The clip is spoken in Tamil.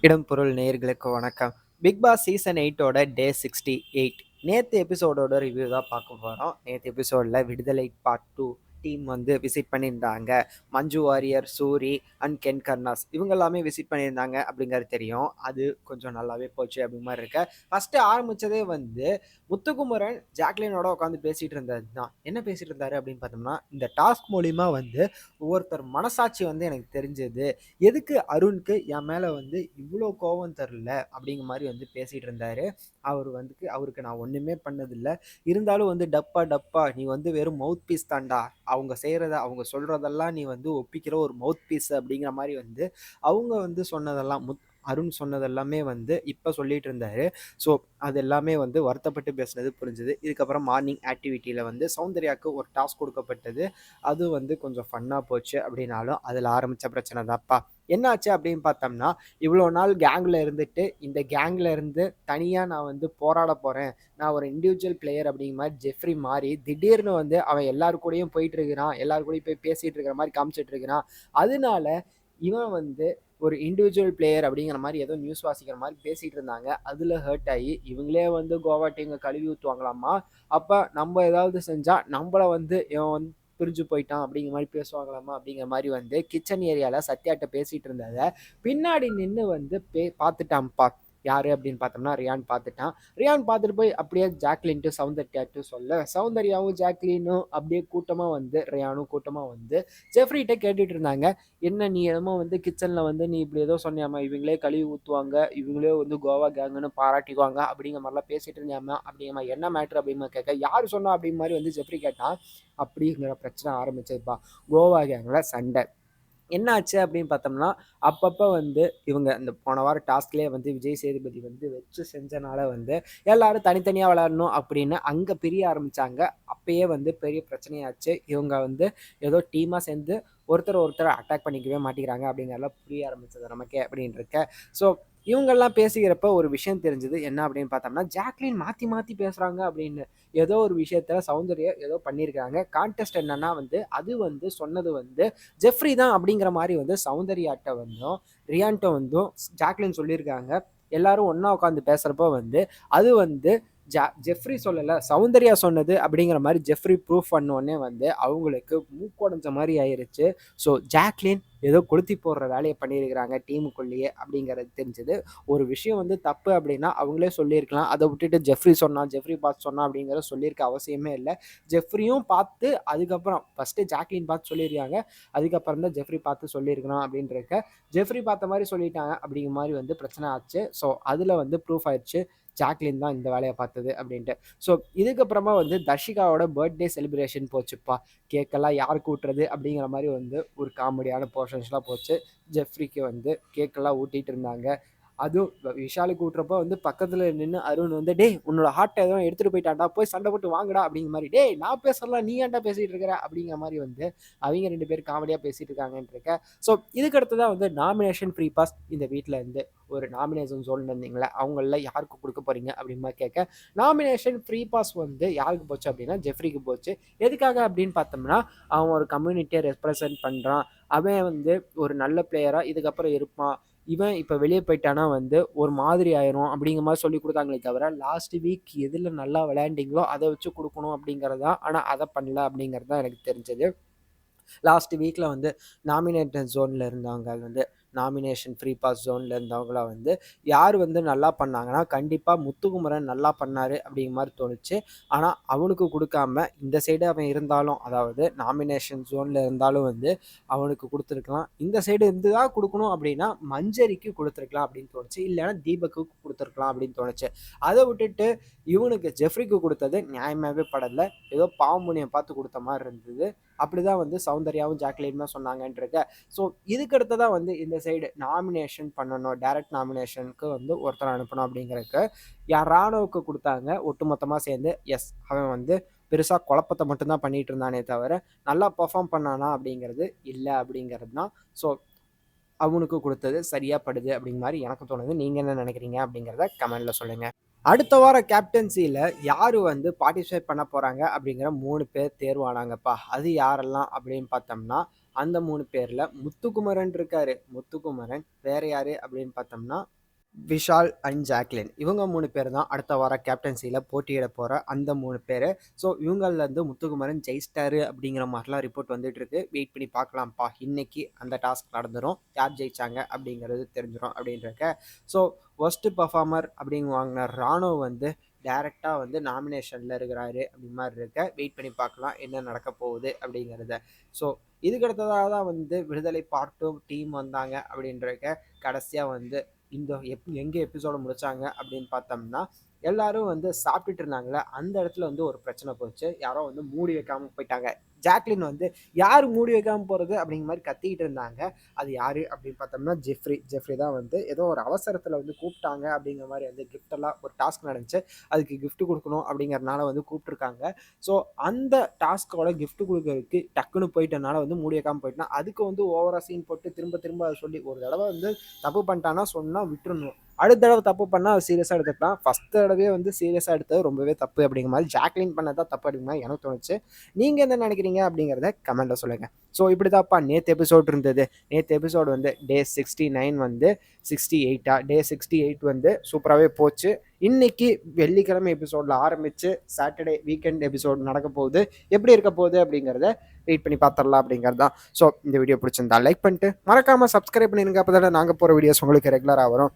இடம் பொருள் வணக்கம். பிக் பாஸ் சீசன் எயிட்டோட டே சிக்ஸ்டி எயிட் நேற்று எபிசோடோட ரிவ்யூ தான் பார்க்க போகிறோம் நேற்று எபிசோடில் விடுதலை பார்ட் டூ டீம் வந்து விசிட் பண்ணியிருந்தாங்க. மஞ்சு வாரியர் சூரி அண்ட் கென் கர்னாஸ் இவங்க எல்லாமே விசிட் பண்ணியிருந்தாங்க அப்படிங்கிறது தெரியும். அது கொஞ்சம் நல்லாவே போச்சு அப்படி மாதிரி இருக்க. ஃபஸ்ட்டு ஆரம்பித்ததே வந்து முத்துக்குமரன் ஜாக்லினோட உட்காந்து பேசிகிட்டு இருந்தது தான் என்ன பேசிகிட்டு இருந்தாரு அப்படின்னு பார்த்தோம்னா இந்த டாஸ்க் மூலிமா வந்து ஒவ்வொருத்தர் மனசாட்சி வந்து எனக்கு தெரிஞ்சது. எதுக்கு அருணுக்கு என் மேலே வந்து இவ்வளோ கோவம் தரல அப்படிங்கிற மாதிரி வந்து பேசிகிட்டு இருந்தாரு. அவர் வந்து அவருக்கு நான் ஒன்றுமே பண்ணதில்லை. இருந்தாலும் வந்து டப்பா டப்பா நீ வந்து வெறும் மவுத் பீஸ் தான்டா அவங்க செய்கிறத அவங்க சொல்கிறதெல்லாம் நீ வந்து ஒப்பிக்கிற ஒரு மவுத் பீஸ் அப்படிங்கிற மாதிரி வந்து அவங்க வந்து சொன்னதெல்லாம் முத் அருண் சொன்னதெல்லாமே வந்து இப்போ சொல்லிட்டு இருந்தாரு ஸோ அது எல்லாமே வந்து வருத்தப்பட்டு பேசுனது புரிஞ்சுது. இதுக்கப்புறம் மார்னிங் ஆக்டிவிட்டியில் வந்து சௌந்தர்யாவுக்கு ஒரு டாஸ்க் கொடுக்கப்பட்டது. அது வந்து கொஞ்சம் ஃபன்னாக போச்சு அப்படின்னாலும் அதில் ஆரம்பித்த பிரச்சனை தான்ப்பா. என்னாச்சு அப்படின்னு பார்த்தோம்னா இவ்வளோ நாள் கேங்கில் இருந்துட்டு இந்த கேங்கில் இருந்து தனியாக நான் வந்து போராட போகிறேன் நான் ஒரு இண்டிவிஜுவல் பிளேயர் அப்படிங்கிற மாதிரி ஜெஃப்ரி மாறி திடீர்னு வந்து அவன் எல்லாரு கூடயும் போயிட்டு இருக்கிறான். எல்லாரு கூடயும் போய் பேசிகிட்டு இருக்கிற மாதிரி காமிச்சிட்டு இருக்கிறான். அதனால இவன் வந்து ஒரு இண்டிவிஜுவல் பிளேயர் அப்படிங்கிற மாதிரி ஏதோ நியூஸ் வாசிக்கிற மாதிரி பேசிகிட்டு இருந்தாங்க. அதில் ஹர்ட் ஆகி இவங்களே வந்து கோவா டீமை கழுவி ஊற்றுவாங்களாமா அப்போ நம்ம ஏதாவது செஞ்சால் நம்மளை வந்து இவன் வந்து பிரிஞ்சு போயிட்டான் அப்படிங்கிற மாதிரி பேசுவாங்களாமா? அப்படிங்கிற மாதிரி வந்து கிச்சன் ஏரியாவில் சத்யாட்ட பேசிகிட்டு இருந்ததை பின்னாடி நின்று வந்து பே பார்த்துட்டான்ப்பா. யார் அப்படின்னு பார்த்தோம்னா ரியான் பார்த்துட்டான். ரியான் பார்த்துட்டு போய் அப்படியே ஜாக்லின்ட்டு சௌந்தர்யாட்டு சொல்ல சௌந்தர்யாவும் ஜாக்லினும் அப்படியே கூட்டமாக வந்து ரியானும் கூட்டமாக வந்து ஜெஃப்ரிகிட்ட கேட்டுட்டு இருந்தாங்க. என்ன நீ என்னமோ வந்து கிச்சனில் வந்து நீ இப்படி ஏதோ சொன்னியாமா இவங்களே கழுவி ஊற்றுவாங்க இவங்களே வந்து கோவா கேங்குன்னு பாராட்டிக்குவாங்க அப்படிங்கிற மாதிரிலாம் பேசிட்டு இருந்தாமா அப்படிங்கம்மா என்ன மேட்ரு அப்படிமா கேட்க யார் சொன்னா? அப்படிங்கிற மாதிரி வந்து ஜெஃப்ரி கேட்டான். அப்படிங்கிற பிரச்சனை ஆரம்பிச்சதுப்பா. கோவா கேங்கில் சண்டை. என்னாச்சு அப்படின்னு பார்த்தோம்னா அப்பப்போ வந்து இவங்க இந்த போன வாரம் டாஸ்க்லேயே வந்து விஜய் சேதுபதி வந்து வச்சு செஞ்சனால வந்து எல்லாரும் தனித்தனியாக விளாடணும் அப்படின்னு அங்கே பிரிய ஆரம்பித்தாங்க அப்பயே வந்து பெரிய பிரச்சனையாச்சு. இவங்க வந்து ஏதோ டீமாக சேர்ந்து ஒருத்தர் ஒருத்தர் அட்டாக் பண்ணிக்கவே மாட்டேங்கிறாங்க அப்படிங்கிறதெல்லாம் புரிய ஆரம்பிச்சது நமக்கே அப்படின்னு இருக்க. ஸோ இவங்கெல்லாம் பேசிக்கிறப்ப ஒரு விஷயம் தெரிஞ்சது. என்ன அப்படின்னு பார்த்தோம்னா ஜாக்லின் மாற்றி மாற்றி பேசுகிறாங்க அப்படின்னு ஏதோ ஒரு விஷயத்தில் சௌந்தர்யம் ஏதோ பண்ணியிருக்காங்க கான்டெஸ்ட் என்னன்னா வந்து அது வந்து சொன்னது வந்து ஜெஃப்ரி தான் அப்படிங்கிற மாதிரி வந்து சௌந்தர்யாட்ட வந்தும் ரியான்ட்ட வந்தும் ஜாக்லின் சொல்லியிருக்காங்க. எல்லாரும் ஒன்றா உட்காந்து பேசுகிறப்ப வந்து அது வந்து ஜெஃப்ரி சொல்லலை சௌந்தர்யா சொன்னது அப்படிங்கிற மாதிரி ஜெஃப்ரி ப்ரூஃப் பண்ணோடனே வந்து அவங்களுக்கு மூக்கொடைஞ்ச மாதிரி ஆயிருச்சு. ஸோ ஜாக்லின் ஏதோ கொளுத்தி போடுற வேலையை பண்ணியிருக்கிறாங்க டீமுக்குள்ளேயே அப்படிங்கிறது தெரிஞ்சது. ஒரு விஷயம் வந்து தப்பு அப்படின்னா அவங்களே சொல்லியிருக்கலாம். அதை விட்டுட்டு ஜெஃப்ரி சொன்னான் ஜெஃப்ரி பார்த்து சொன்னான் அப்படிங்கிறத சொல்லியிருக்க அவசியமே இல்லை. ஜெஃப்ரியும் பார்த்து அதுக்கப்புறம் ஃபஸ்ட்டு ஜாக்லின் பார்த்து சொல்லியிருக்காங்க. அதுக்கப்புறம் தான் ஜெஃப்ரி பார்த்து சொல்லியிருக்கலாம் அப்படின்றக்க ஜெஃப்ரி பார்த்த மாதிரி சொல்லிட்டாங்க அப்படிங்கிற மாதிரி வந்து பிரச்சனை ஆச்சு. ஸோ அதில் வந்து ப்ரூஃப் ஆயிடுச்சு ஜாக்லின் தான் இந்த வேலையை பார்த்தது அப்படின்ட்டு. ஸோ இதுக்கப்புறமா வந்து தர்ஷிகாவோட பர்த்டே செலிப்ரேஷன் போச்சுப்பா. கேக்கெல்லாம் யார் கூட்டுறது அப்படிங்கிற மாதிரி வந்து ஒரு காமெடியான போர்ஷன்ஸ்லாம் போச்சு. ஜெஃப்ரிக்கு வந்து கேக்கெல்லாம் ஊட்டிகிட்டு இருந்தாங்க. அதுவும் விஷாலுக்கு விட்றப்போ வந்து பக்கத்தில் நின்று அருண் வந்து டே உன்னோட ஹார்ட்டை எதுவும் எடுத்துகிட்டு போயிட்டாண்டா போய் சண்டை போட்டு வாங்கடா அப்படிங்கிற மாதிரி டே நான் பேசலாம் நீ ஏன்டா பேசிகிட்டு இருக்கிற அப்படிங்கிற மாதிரி வந்து அவங்க ரெண்டு பேர் காமெடியாக பேசிகிட்டு இருக்காங்கன்னு இருக்க. ஸோ இதுக்கடுத்து தான் வந்து நாமினேஷன் ஃப்ரீ பாஸ் இந்த வீட்டில் இருந்து. ஒரு நாமினேஷன் ஸோனில் இருந்தீங்களே அவங்களில் யாருக்கு கொடுக்க போகிறீங்க அப்படின்னு கேட்க நாமினேஷன் ஃப்ரீ பாஸ் வந்து யாருக்கு போச்சு அப்படின்னா ஜெஃப்ரிக்கு போச்சு. எதுக்காக அப்படின்னு பார்த்தோம்னா அவன் ஒரு கம்யூனிட்டியை ரெப்ரசன்ட் பண்ணுறான் அவன் வந்து ஒரு நல்ல பிளேயராக இதுக்கப்புறம் இருப்பான். இவன் இப்போ வெளியே போயிட்டானா வந்து ஒரு மாதிரி ஆயிரும் அப்படிங்கிற மாதிரி சொல்லி கொடுத்தாங்களே தவிர லாஸ்ட் வீக் எதில் நல்லா விளையாண்டிங்களோ அதை வச்சு கொடுக்கணும் அப்படிங்கிறது தான். ஆனால் அதை பண்ணல அப்படிங்கிறது தான் எனக்கு தெரிஞ்சது. லாஸ்ட் வீக்கில் வந்து நாமினேட்டட் ஜோனில் இருந்தவங்க வந்து நாமினேஷன் ஃப்ரீ பாஸ் ஜோனில் இருந்தவங்களாம் வந்து யார் வந்து நல்லா பண்ணாங்கன்னா கண்டிப்பாக முத்துக்குமரன் நல்லா பண்ணார் அப்படிங்கிற மாதிரி தோணுச்சு. ஆனால் அவனுக்கு கொடுக்காம இந்த சைடு அவன் இருந்தாலும் அதாவது நாமினேஷன் ஜோனில் இருந்தாலும் வந்து அவனுக்கு கொடுத்துருக்கலாம். இந்த சைடு இருந்து தான் கொடுக்கணும் அப்படின்னா மஞ்சரிக்கு கொடுத்துருக்கலாம் அப்படின்னு தோணுச்சு. இல்லைன்னா தீபக்கு கொடுத்துருக்கலாம் அப்படின்னு தோணுச்சு. அதை விட்டுட்டு இவனுக்கு ஜெஃப்ரிக்கு கொடுத்தது நியாயமாகவே படலை. ஏதோ பாவமுனியை பார்த்து கொடுத்த மாதிரி இருந்தது. அப்படி தான் வந்து சௌந்தர்யாவும் ஜாக்லினுமே சொன்னாங்கன்றிருக்க ஸோ இதுக்கு அடுத்ததான் வந்து இந்த சைடு நாமினேஷன் பண்ணணும் டேரக்ட் நாமினேஷனுக்கு வந்து ஒருத்தர் அனுப்பணும் அப்படிங்கிறதுக்கு யார் ராணுவுக்கு கொடுத்தாங்க ஒட்டுமொத்தமாக சேர்ந்து எஸ் அவன் வந்து பெருசாக குழப்பத்தை மட்டும்தான் பண்ணிகிட்டு இருந்தானே தவிர நல்லா பர்ஃபார்ம் பண்ணானா அப்படிங்கிறது இல்லை அப்படிங்கிறது தான். ஸோ அவனுக்கு கொடுத்தது சரியாக படுது அப்படிங்கிற மாதிரி எனக்கு தோணுது. நீங்கள் என்ன நினைக்கிறீங்க அப்படிங்கிறத கமெண்டில் சொல்லுங்கள் அடுத்த வார கேப்டன்சியில் யார் வந்து பார்ட்டிசிபேட் பண்ண போகிறாங்க அப்படிங்கிற மூணு பேர் தேர்வானாங்கப்பா. அது யாரெல்லாம் அப்படின்னு பார்த்தோம்னா அந்த மூணு பேரில் முத்துக்குமரன் இருக்காரு. முத்துக்குமரன் வேற யாரு அப்படின்னு பார்த்தோம்னா விஷால் அண்ட் ஜாக்லின். இவங்க மூணு பேர் தான் அடுத்த வாரம் கேப்டன்சியில் போட்டியிட போகிற அந்த மூணு பேர். ஸோ இவங்கள்லேருந்து முத்துக்குமரன் ஜெயிச்சிட்டாரு அப்படிங்கிற மாதிரிலாம் ரிப்போர்ட் வந்துட்டு இருக்கு. வெயிட் பண்ணி பார்க்கலாம்ப்பா. இன்னைக்கு அந்த டாஸ்க் நடந்துடும் யார் ஜெயிச்சாங்க அப்படிங்கிறது தெரிஞ்சிடும் அப்படின்றக்க. ஸோ ஒஸ்ட்டு பர்ஃபார்மர் அப்படின்னு வாங்கின ராணுவ வந்து டேரெக்டாக வந்து நாமினேஷனில் இருக்கிறாரு அப்படி மாதிரி இருக்க. வெயிட் பண்ணி பார்க்கலாம் என்ன நடக்க போகுது அப்படிங்கிறத. ஸோ இதுக்கு அடுத்ததாக தான் வந்து விடுதலை பார்ட்டும் டீம் வந்தாங்க அப்படின்றக்க. கடைசியாக வந்து இந்த எப் எங்கே எபிசோடு முடித்தாங்க அப்படின்னு பார்த்தோம்னா எல்லாரும் வந்து சாப்பிட்டுட்டு இருந்தாங்களே அந்த இடத்துல வந்து ஒரு பிரச்சனை போச்சு. யாரோ வந்து மூடி வைக்காமல் போயிட்டாங்க. ஜாக்லின் வந்து யார் மூடி வைக்காமல் போகிறது அப்படிங்கிற மாதிரி கத்திக்கிட்டு இருந்தாங்க. அது யார் அப்படின்னு பார்த்தோம்னா ஜெஃப்ரி. ஜெஃப்ரி தான் வந்து ஏதோ ஒரு அவசரத்தில் வந்து கூப்பிட்டாங்க அப்படிங்கிற மாதிரி வந்து கிஃப்டெல்லாம் ஒரு டாஸ்க் நடந்துச்சு. அதுக்கு கிஃப்ட் கொடுக்கணும் அப்படிங்கிறனால வந்து கூப்பிட்ருக்காங்க ஸோ அந்த டாஸ்க்கோட கிஃப்ட் கொடுக்கறதுக்கு டக்குன்னு போயிட்டனால வந்து மூடி வைக்காமல் போயிட்டா அதுக்கு வந்து ஓவராக சீன் போட்டு திரும்ப திரும்ப அதை சொல்லி ஒரு தடவை வந்து தப்பு பண்ணிட்டான்னா சொன்னால் விட்டுருணும் அடுத்த தடவை தப்பு பண்ணால் அது சீரியஸாக எடுத்துக்கலாம். ஃபஸ்ட் தடவையே வந்து சீரியஸாக எடுத்தது ரொம்பவே தப்பு அப்படிங்கிற மாதிரி ஜாக்லின் பண்ணதான் தப்பு அப்படிங்கிற மாதிரி எனக்கு தோணுச்சு. நீங்கள் என்ன நினைக்கிறீங்க அப்படிங்கிறத கமெண்ட்டில் சொல்லுங்கள் ஸோ இப்படி தான்ப்பா நேற்று எபிசோட் இருந்தது. நேற்று எபிசோடு வந்து டே சிக்ஸ்டி நைன் வந்து சிக்ஸ்டி எயிட்டா டே சிக்ஸ்டி எயிட் வந்து சூப்பராகவே போச்சு. இன்னைக்கு வெள்ளிக்கிழமை எபிசோடில் ஆரம்பித்து சாட்டர்டே வீக்கெண்ட் எபிசோட் நடக்க போகுது. எப்படி இருக்க போகுது அப்படிங்கிறத வெயிட் பண்ணி பார்த்துடலாம் அப்படிங்கிறது தான் ஸோ இந்த வீடியோ பிடிச்சிருந்தா லைக் பண்ணிட்டு மறக்காமல் சப்ஸ்கிரைப் பண்ணிருங்க. அப்போ தானே நாங்கள் போகிற வீடியோஸ் உங்களுக்கு ரெகுலராக வரும்.